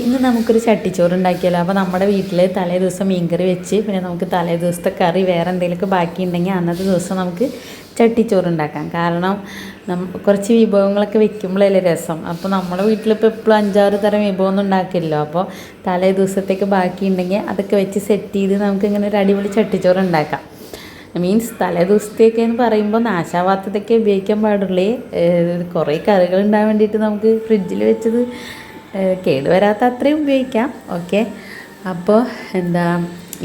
ഇന്ന് നമുക്കൊരു ചട്ടിച്ചോറ് ഉണ്ടാക്കിയാലോ അപ്പോൾ നമ്മുടെ വീട്ടിൽ തലേ ദിവസം മീൻകറി വെച്ച് പിന്നെ നമുക്ക് തലേ ദിവസത്തെ കറി വേറെ എന്തെങ്കിലുമൊക്കെ ബാക്കിയുണ്ടെങ്കിൽ അന്നത്തെ ദിവസം നമുക്ക് ചട്ടിച്ചോറ് ഉണ്ടാക്കാം കാരണം കുറച്ച് വിഭവങ്ങളൊക്കെ വെക്കുമ്പോഴല്ലേ രസം. അപ്പോൾ നമ്മുടെ വീട്ടിലിപ്പോൾ എപ്പോഴും അഞ്ചാറ് തരം വിഭവമൊന്നും ഉണ്ടാക്കില്ലല്ലോ. അപ്പോൾ തലേ ദിവസത്തേക്ക് ബാക്കിയുണ്ടെങ്കിൽ അതൊക്കെ വെച്ച് സെറ്റ് ചെയ്ത് നമുക്ക് ഇങ്ങനെ ഒരു അടിപൊളി ചട്ടിച്ചോറ് ഉണ്ടാക്കാം മീൻസ് തലേ ദിവസത്തേക്ക് എന്ന് പറയുമ്പോൾ നാശാവാത്തതൊക്കെ ഉപയോഗിക്കാൻ പാടുള്ളേ കുറേ കറികൾ ഉണ്ടാകാൻ വേണ്ടിയിട്ട് നമുക്ക് ഫ്രിഡ്ജിൽ വെച്ചത് കേടുവരാത്ത അത്രയും ഉപയോഗിക്കാം. ഓക്കെ. അപ്പോൾ എന്താ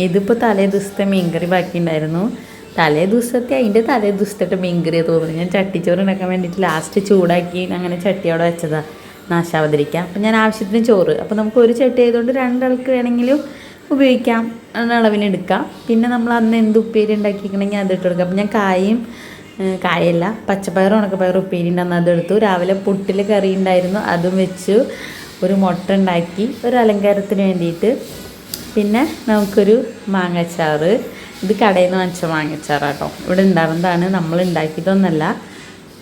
ഇതിപ്പോൾ തലേ ദിവസത്തെ മീൻകറി ബാക്കി ഉണ്ടായിരുന്നു തലേ ദിവസത്തെ അതിന്റെ തലേ ദിവസത്തെ മീൻകറി തോന്നുന്നു. ഞാൻ ചട്ടിച്ചോറ് ഉണ്ടാക്കാൻ വേണ്ടിയിട്ട് ലാസ്റ്റ് ചൂടാക്കി അങ്ങനെ ചട്ടി അവിടെ വെച്ചതാണ് നാശാവതിരിക്കാം അപ്പം ഞാൻ ആവശ്യത്തിന് ചോറ്. അപ്പോൾ നമുക്ക് ഒരു ചട്ടി ആയതുകൊണ്ട് രണ്ടാൾക്ക് വേണമെങ്കിലും ഉപയോഗിക്കാം. അളവിന് എടുക്കാം. പിന്നെ നമ്മൾ അന്ന് എന്ത് ഉപ്പേരി ഉണ്ടാക്കിക്കണമെങ്കിൽ അത് ഇട്ട് കൊടുക്കാം. അപ്പം ഞാൻ കായും കായല്ല പച്ചപ്പയർ ഉണക്കപ്പയർ ഉപ്പേരി ഉണ്ടെന്ന് അതെടുത്തു രാവിലെ പുട്ടിൽ കറി ഉണ്ടായിരുന്നു. അതും വെച്ചു. ഒരു മുട്ട ഉണ്ടാക്കി ഒരു അലങ്കാരത്തിന് വേണ്ടിയിട്ട്. പിന്നെ നമുക്കൊരു മാങ്ങച്ചാറ്. ഇത് കടയിൽ നിന്ന് വാങ്ങിച്ച മാങ്ങച്ചാറ് മാങ്ങച്ചാറാട്ടോ. ഇവിടെ ഉണ്ടാവുന്നതാണ്. നമ്മൾ ഉണ്ടാക്കിയതൊന്നല്ല.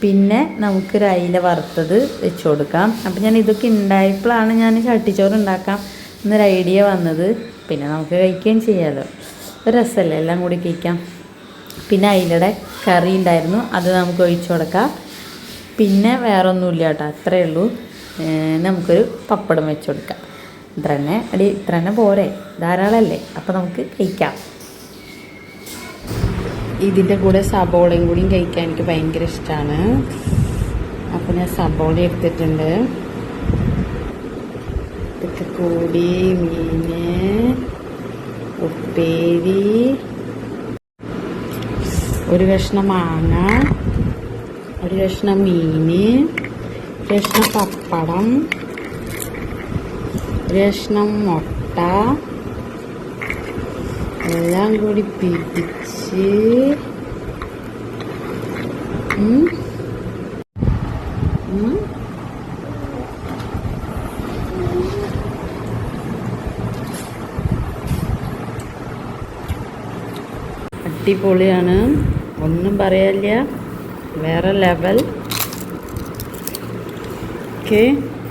പിന്നെ നമുക്കൊരു അയില വറുത്തത് വെച്ച് കൊടുക്കാം. അപ്പം ഞാൻ ഇതൊക്കെ ഉണ്ടായപ്പോഴാണ് ഞാൻ ചട്ടിച്ചോറ് ഉണ്ടാക്കാം എന്നൊരു ഐഡിയ വന്നത്. പിന്നെ നമുക്ക് കഴിക്കുകയും ചെയ്യാമല്ലോ ഒരു രസമല്ലേ എല്ലാം കൂടി കഴിക്കാം. പിന്നെ അയിലയുടെ കറി ഉണ്ടായിരുന്നു. അത് നമുക്ക് ഒഴിച്ചു കൊടുക്കാം. പിന്നെ വേറൊന്നുമില്ല കേട്ടോ. അത്രയേ ഉള്ളൂ. നമുക്കൊരു പപ്പടം വെച്ച് കൊടുക്കാം ഇത്ര തന്നെ അടി ഇത്ര തന്നെ പോരെ. ധാരാളമല്ലേ അപ്പോൾ നമുക്ക് കഴിക്കാം. ഇതിന്റെ കൂടെ സബോളയും കൂടിയും കഴിക്കാൻ എനിക്ക് ഭയങ്കര ഇഷ്ടമാണ് അപ്പോൾ ഞാൻ സബോള എടുത്തിട്ടുണ്ട്. ഇതൊക്കെ കൂടി മീന് ഉപ്പേരി ഒരു കഷ്ണം മാങ്ങ ഒരു കഷ്ണം മീന് ഒരു കഷ്ണം പപ്പടം രഷ്ണം മുട്ട എല്ലാം കൂടി പിടിച്ച്. അടിപൊളിയാണ്. ഒന്നും പറയാനില്ല. വേറെ ലെവൽ ok?